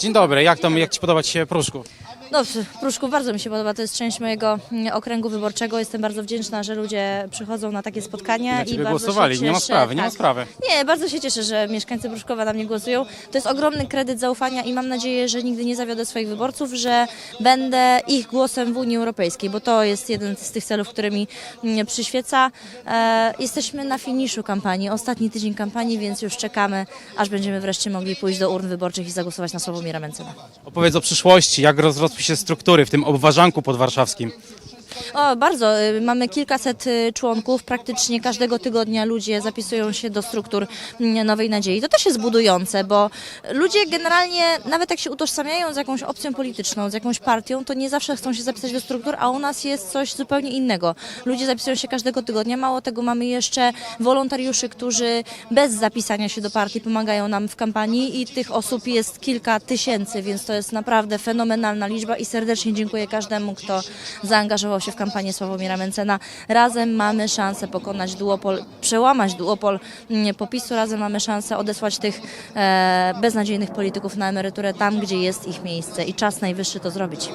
Dzień dobry, jak tam, jak Ci podoba Ci się Pruszków? No, w Pruszku bardzo mi się podoba, to jest część mojego mm, okręgu wyborczego. Jestem bardzo wdzięczna, że ludzie przychodzą na takie spotkania. Na i bardzo głosowali, się nie ma cieszę- sprawy, nie ma tak. sprawy. Nie, bardzo się cieszę, że mieszkańcy Pruszkowa na mnie głosują. To jest ogromny kredyt zaufania i mam nadzieję, że nigdy nie zawiodę swoich wyborców, że będę ich głosem w Unii Europejskiej, bo to jest jeden z tych celów, który mi mm, przyświeca. E, jesteśmy na finiszu kampanii, ostatni tydzień kampanii, więc już czekamy, aż będziemy wreszcie mogli pójść do urn wyborczych i zagłosować na Sławomira Mencena. Opowiedz o przyszłości, jak rozrosły się struktury w tym obwarzanku podwarszawskim. O, bardzo. Y, Mamy kilkaset y, członków. Praktycznie każdego tygodnia ludzie zapisują się do struktur mm, Nowej Nadziei. To też jest budujące, bo ludzie generalnie, nawet jak się utożsamiają z jakąś opcją polityczną, z jakąś partią, to nie zawsze chcą się zapisać do struktur, a u nas jest coś zupełnie innego. Ludzie zapisują się każdego tygodnia. Mało tego, mamy jeszcze wolontariuszy, którzy bez zapisania się do partii pomagają nam w kampanii i tych osób jest kilka tysięcy, więc to jest naprawdę fenomenalna liczba i serdecznie dziękuję każdemu, kto zaangażował się w kampanię Sławomira Mencena. Razem mamy szansę pokonać duopol, przełamać duopol mm, popisu, razem mamy szansę odesłać tych e, beznadziejnych polityków na emeryturę tam, gdzie jest ich miejsce i czas najwyższy to zrobić.